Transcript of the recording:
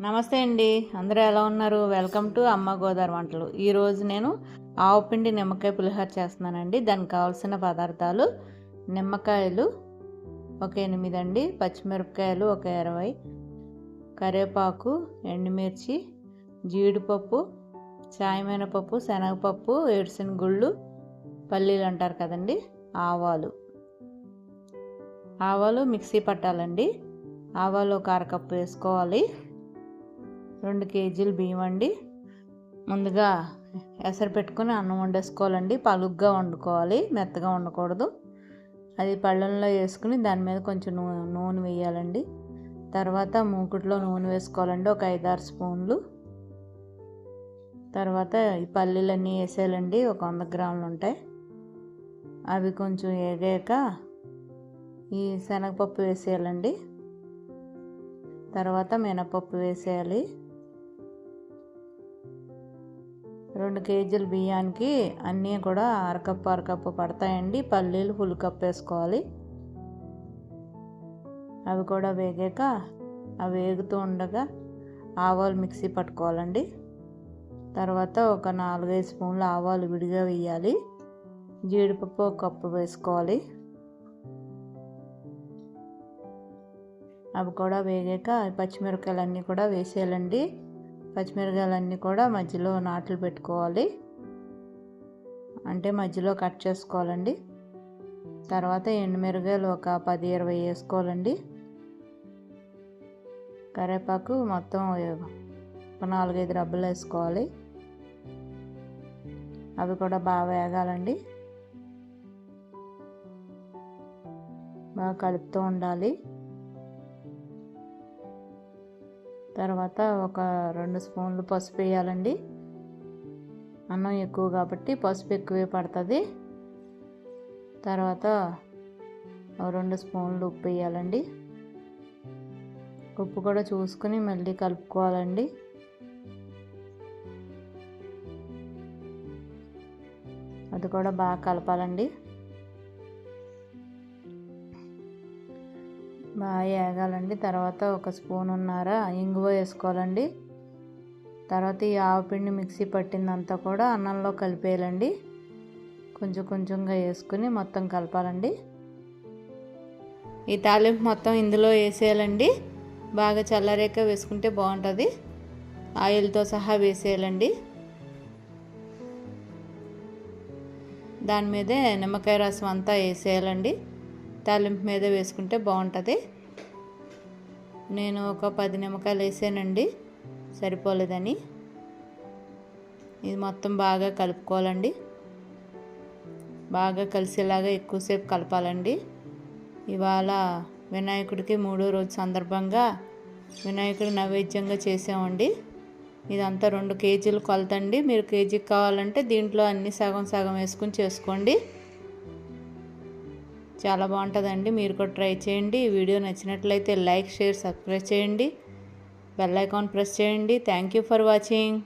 నమస్తే అండి. అందరూ ఎలా ఉన్నారు? వెల్కమ్ టు అమ్మ గోదావరి వంటలు. ఈరోజు నేను ఆవు పిండి నిమ్మకాయ పులిహోర చేస్తున్నానండి. దానికి కావాల్సిన పదార్థాలు నిమ్మకాయలు ఒక ఎనిమిది అండి. పచ్చిమిరపకాయలు ఒక ఇరవై. కరివేపాకు ఎండుమిర్చి జీడిపప్పు చాయమినపప్పు శనగపప్పు ఏడుసిన గుళ్ళు పల్లీలు అంటారు కదండి. ఆవాలు. ఆవాలు మిక్సీ పట్టాలండి. ఆవాలు ఒక అరకప్పు వేసుకోవాలి. రెండు కేజీలు బియ్యం అండి. ముందుగా ఎసరు పెట్టుకుని అన్నం వండేసుకోవాలండి. పలుగ్గా వండుకోవాలి మెత్తగా వండకూడదు. అది పళ్ళంలో వేసుకుని దాని మీద కొంచెం నూనె నూనె వేయాలండి. తర్వాత మూకుట్లో నూనె వేసుకోవాలండి ఒక ఐదారు స్పూన్లు. తర్వాత ఈ పల్లీలన్నీ వేసేయాలండి ఒక వంద గ్రాములు ఉంటాయి. అవి కొంచెం వేగాక ఈ శనగపప్పు వేసేయాలండి. తర్వాత మినపప్పు వేసేయాలి. రెండు కేజీల బియ్యానికి అన్నీ కూడా అరకప్పు అరకప్పు పడతాయండి. పల్లీలు ఫుల్ కప్ వేసుకోవాలి. అవి కూడా వేగాక అవి వేగుతూ ఉండగా ఆవాలు మిక్సీ పట్టుకోవాలండి. తర్వాత ఒక నాలుగైదు స్పూన్లు ఆవాలు విడిగా వేయాలి. జీడిపప్పు ఒక కప్పు వేసుకోవాలి. అవి కూడా వేగాక పచ్చిమిరపకాయలు అన్నీ కూడా వేసేయాలండి. పచ్చిమిరకాయలన్నీ కూడా మధ్యలో నాట్లు పెట్టుకోవాలి. అంటే మధ్యలో కట్ చేసుకోవాలండి. తర్వాత ఎండుమిరగాయలు ఒక పది ఇరవై వేసుకోవాలండి. కరివేపాకు మొత్తం ఒక నాలుగైదు రబ్బలు వేసుకోవాలి. అవి కూడా బాగా వేగాలండి. బాగా కలుపుతూ ఉండాలి. తర్వాత ఒక రెండు స్పూన్లు పసుపు వేయాలండి. అన్నం ఎక్కువ కాబట్టి పసుపు ఎక్కువే పడుతుంది. తర్వాత రెండు స్పూన్లు ఉప్పు వేయాలండి. ఉప్పు కూడా చూసుకుని మళ్ళీ కలుపుకోవాలండి. అది కూడా బాగా కలపాలండి. బాగా వేగాలండి తర్వాత ఒక స్పూన్ ఉన్నార ఇంగువ వేసుకోవాలండి. తర్వాత ఈ ఆవపిండి మిక్సీ పట్టిందంతా కూడా అన్నంలో కలిపేయాలండి. కొంచెం కొంచెంగా వేసుకుని మొత్తం కలపాలండి. ఈ తాలింపు మొత్తం ఇందులో వేసేయాలండి. బాగా చల్లరేక వేసుకుంటే బాగుంటుంది. ఆయిల్తో సహా వేసేయాలండి. దాని మీదే నిమ్మకాయ రసం అంతా వేసేయాలండి. తాలింపు మీద వేసుకుంటే బాగుంటుంది. నేను ఒక పది నిమ్మకాయలు వేసానండి సరిపోలేదని. ఇది మొత్తం బాగా కలుపుకోవాలండి. బాగా కలిసేలాగా ఎక్కువసేపు కలపాలండి. ఇవాళ వినాయకుడికి మూడో రోజు సందర్భంగా వినాయకుడు నైవేద్యంగా చేసామండి. ఇదంతా రెండు కేజీలు కొలతండి. మీరు కేజీకి కావాలంటే దీంట్లో అన్ని సగం సగం వేసుకుని చేసుకోండి. చాలా బాగుంటుందండి. మీరు కూడా ట్రై చేయండి. ఈ వీడియో నచ్చినట్లయితే లైక్ షేర్ సబ్స్క్రైబ్ చేయండి. బెల్ ఐకాన్ ప్రెస్ చేయండి. Thank you for watching.